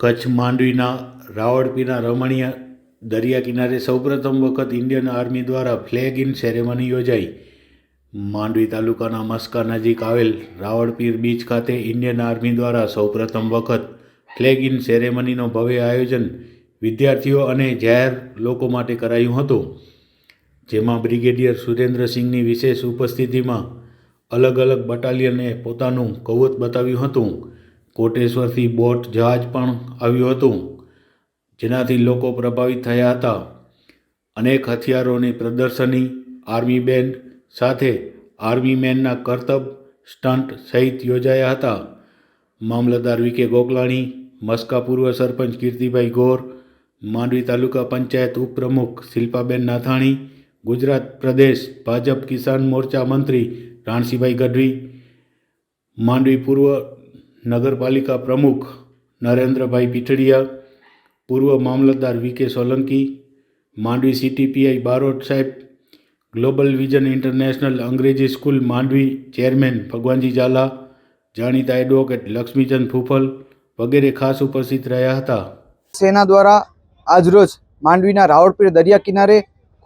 કચ્છ માંડવીના રાવળપીરના રમણીય દરિયા કિનારે સૌપ્રથમ વખત ઇન્ડિયન આર્મી દ્વારા ફ્લેગ ઇન સેરેમની યોજાઈ. માંડવી તાલુકાના મસ્કા નજીક આવેલ રાવળપીર બીચ ખાતે ઇન્ડિયન આર્મી દ્વારા સૌપ્રથમ વખત ફ્લેગ ઇન સેરેમનીનો ભવ્ય આયોજન વિદ્યાર્થીઓ અને જાહેર લોકો માટે કરાયું હતું. જેમાં બ્રિગેડિયર સુરેન્દ્રસિંહની વિશેષ ઉપસ્થિતિમાં અલગ અલગ બટાલિયને પોતાનું કૌવત બતાવ્યું હતું. કોટેશ્વરથી બોટ જહાજ પણ આવ્યું હતું, જેનાથી લોકો પ્રભાવિત થયા હતા. અનેક હથિયારોની પ્રદર્શની આર્મી બેન્ડ સાથે આર્મી મેનના કરતબ સ્ટન્ટ સહિત યોજાયા હતા. મામલતદાર વિકે ગોકલાણી, મસ્કા પૂર્વ સરપંચ કીર્તિભાઈ ગોર, માંડવી તાલુકા પંચાયત ઉપપ્રમુખ શિલ્પાબેન નાથાણી, ગુજરાત પ્રદેશ ભાજપ કિસાન મોરચા મંત્રી રાણસીભાઈ ગઢવી, માંડવી પૂર્વ નગરપાલિકા પ્રમુખ નરેન્દ્રભાઈ પીઠડિયા, પૂર્વ મામલતદાર V K Solanki, Mandvi city P I Barot સાહેબ, ગ્લોબલ વિઝન ઇન્ટરનેશનલ અંગ્રેજી સ્કૂલ માંડવી ચેરમેન ભગવાનજી ઝાલા, જાણીતા એડવોકેટ લક્ષ્મીચંદ ફૂફલ વગેરે ખાસ ઉપસ્થિત રહ્યા હતા. સેના દ્વારા આજરોજ માંડવીના રાવળપીર દરિયા કિનારે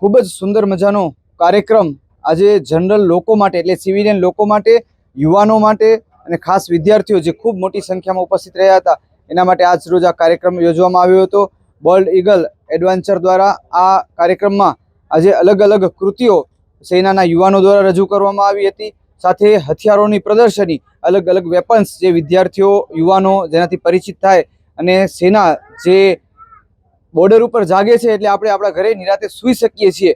ખૂબ જ સુંદર મજાનો કાર્યક્રમ આજે જનરલ લોકો માટે એટલે સિવિલિયન લોકો માટે, યુવાનો માટે અને ખાસ વિદ્યાર્થીઓ જે ખૂબ મોટી સંખ્યામાં ઉપસ્થિત રહ્યા હતા, એના માટે આજ રોજ આ કાર્યક્રમ યોજવામાં આવ્યો હતો. બોલ્ડ ઈગલ એડવેન્ચર દ્વારા આ કાર્યક્રમમાં આજે અલગ અલગ કૃતિઓ સેનાના યુવાનો દ્વારા રજૂ કરવામાં આવી હતી. સાથે હથિયારોની પ્રદર્શની, અલગ અલગ વેપન્સ જે વિદ્યાર્થીઓ, યુવાનો જેનાથી પરિચિત થાય અને સેના જે બોર્ડર ઉપર જાગે છે એટલે આપણે આપણા ઘરે નિરાતે સૂઈ શકીએ છીએ.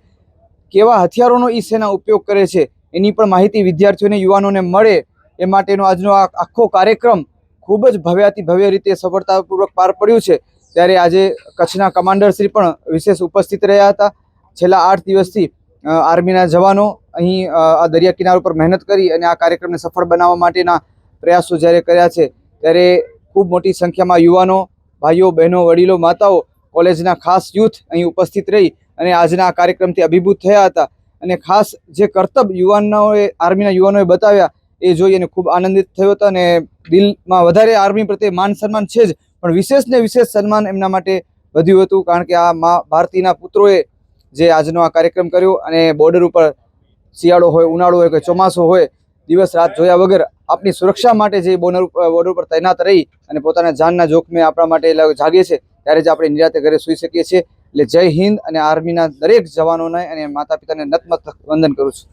કેવા હથિયારોનો ઈ સેના ઉપયોગ કરે છે, એની પણ માહિતી વિદ્યાર્થીઓને, યુવાનોને મળે. એ માટેનો આજનો આ આખો કાર્યક્રમ ખૂબ જ ભવ્યાથી ભવ્ય રીતે સફળતાપૂર્વક પાર પડ્યું છે. ત્યારે આજે કચ્છના કમાન્ડરશ્રી પણ વિશેષ ઉપસ્થિત રહ્યા હતા. છેલ્લા આઠ દિવસથી આર્મીના જવાનો અહીં આ દરિયા કિનારા ઉપર મહેનત કરી અને આ કાર્યક્રમને સફળ બનાવવા માટેના પ્રયાસો જ્યારે કર્યા છે, ત્યારે ખૂબ મોટી સંખ્યામાં યુવાનો, ભાઈઓ, બહેનો, વડીલો, માતાઓ કોલેજના ખાસ યુથ અહીં ઉપસ્થિત રહી અને આજના આ કાર્યક્રમથી અભિભૂત થયા હતા. અને ખાસ જે કર્તબ યુવાનોએ, આર્મીના યુવાનોએ બતાવ્યા એ જોઈ અને ખૂબ આનંદિત થયો હતો અને દિલમાં વધારે આર્મી પ્રત્યે માન સન્માન છે જ, પણ વિશેષ ને વિશેષ સન્માન એમના માટે વધ્યું હતું, કારણ કે આ મા ભારતીના પુત્રોએ જે આજનો આ કાર્યક્રમ કર્યો અને બોર્ડર ઉપર શિયાળો હોય, ઉનાળો હોય કે ચોમાસું હોય, દિવસ રાત જોયા વગર આપની સુરક્ષા માટે જે બોર્ડર બોર્ડર ઉપર તૈનાત રહી અને પોતાના જાનના જોખમે આપણા માટે જાગે છે, ત્યારે જ આપણે નિરાતે ઘરે સૂઈ શકીએ છીએ. એટલે જય હિન્દ અને આર્મીના દરેક જવાનોને અને માતા પિતાને નતમસ્તક વંદન કરું છું.